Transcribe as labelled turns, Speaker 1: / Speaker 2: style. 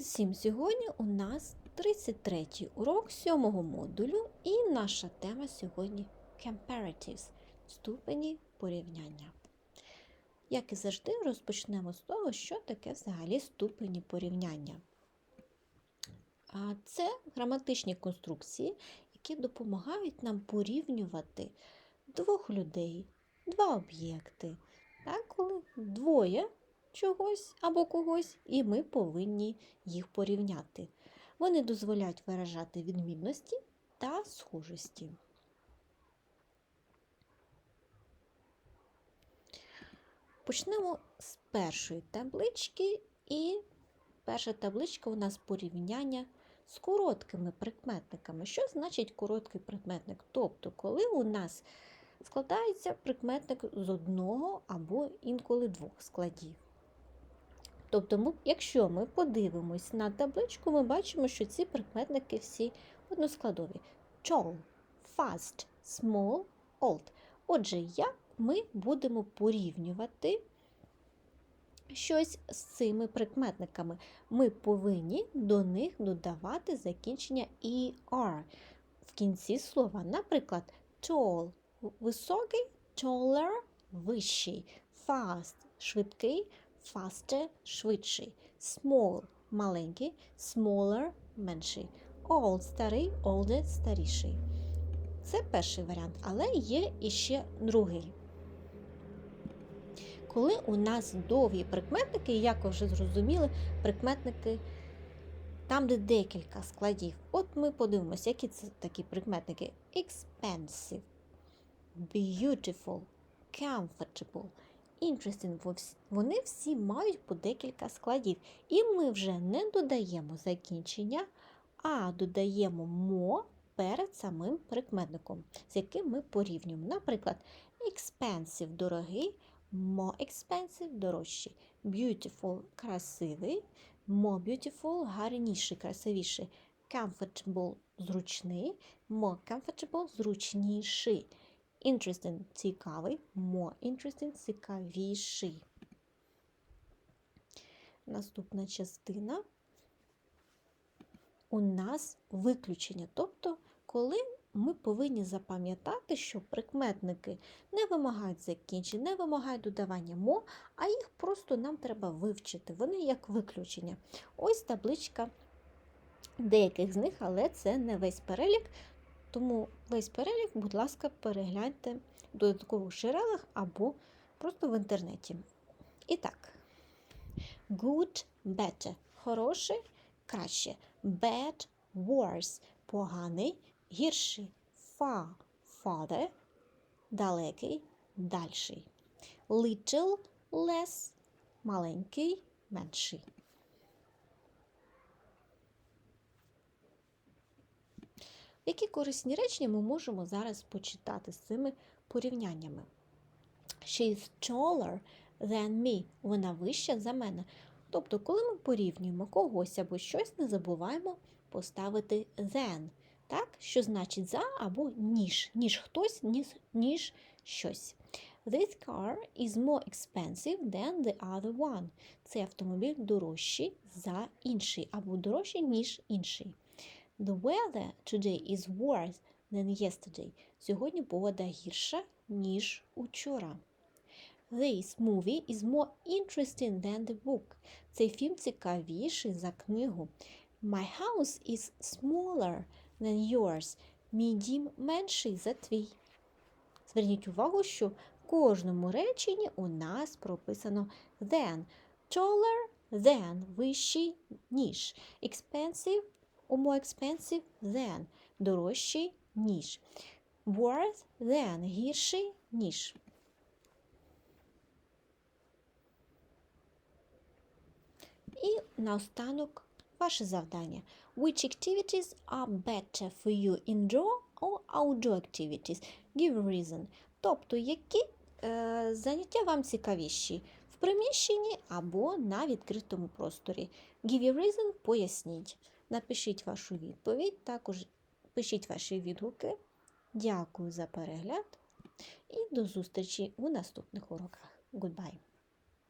Speaker 1: Всім! Сьогодні у нас 33 урок 7 модулю, і наша тема сьогодні Comparatives ступені порівняння. Як і завжди, розпочнемо з того, що таке взагалі ступені порівняння. Це граматичні конструкції, які допомагають нам порівнювати двох людей, два об'єкти. Коли двоє чогось або когось, і ми повинні їх порівняти. Вони дозволяють виражати відмінності та схожості. Почнемо з першої таблички, і перша табличка у нас порівняння з короткими прикметниками. Що значить короткий прикметник? Тобто, коли у нас складається прикметник з одного або інколи двох складів. Тобто, якщо ми подивимось на табличку, ми бачимо, що ці прикметники всі односкладові. Tall, fast, small, old. Отже, як ми будемо порівнювати щось з цими прикметниками? Ми повинні до них додавати закінчення ER в кінці слова. Наприклад, tall високий, taller вищий, fast швидкий faster швидший, small маленький, smaller менший, old старий, older старіший. Це перший варіант, але є іще другий. Коли у нас довгі прикметники, як ви вже зрозуміли, прикметники там, де декілька складів. От ми подивимося, які це такі прикметники: expensive, beautiful, comfortable interesting, вони всі мають по декілька складів. І ми вже не додаємо закінчення, а додаємо мо перед самим прикметником, з яким ми порівнюємо. Наприклад, expensive дорогий, more expensive дорожчий, beautiful красивий, more beautiful гарніший, красивіший, comfortable зручний, more comfortable зручніший. Interesting цікавий, more interesting цікавіший. Наступна частина у нас виключення. Тобто, коли ми повинні запам'ятати, що прикметники не вимагають закінчень, не вимагають додавання мо, а їх просто нам треба вивчити. Вони як виключення. Ось табличка деяких з них, але це не весь перелік. Тому весь перелік, будь ласка, перегляньте в додаткових джерелах або просто в інтернеті. І так, good, better. Хороший, краще, bad, worse. Поганий, гірший, far, farther, далекий, дальший, little, less, маленький, менший. Які корисні речення ми можемо зараз почитати з цими порівняннями? She is taller than me. Вона вища за мене. Тобто, коли ми порівнюємо когось або щось, не забуваємо поставити than. Так? Що значить за або ніж, ніж хтось, ніж, ніж щось. This car is more expensive than the other one. Цей автомобіль дорожчий за інший, або дорожчий, ніж інший. The weather today is worse than yesterday. Сьогодні погода гірша, ніж учора. This movie is more interesting than the book. Цей фільм цікавіший за книгу. My house is smaller than yours. Мій дім менший за твій. Зверніть увагу, що в кожному реченні у нас прописано than. Taller than вищий, ніж. Expensive or more expensive than дорожчий, ніж. Worse than гірший, ніж. І наостанок ваше завдання. Which activities are better for you indoor or outdoor activities? Give a reason. Тобто, які е, заняття вам цікавіші в приміщенні або на відкритому просторі. Give a reason, поясніть. Напишіть вашу відповідь, також пишіть ваші відгуки. Дякую за перегляд і до зустрічі у наступних уроках. Goodbye!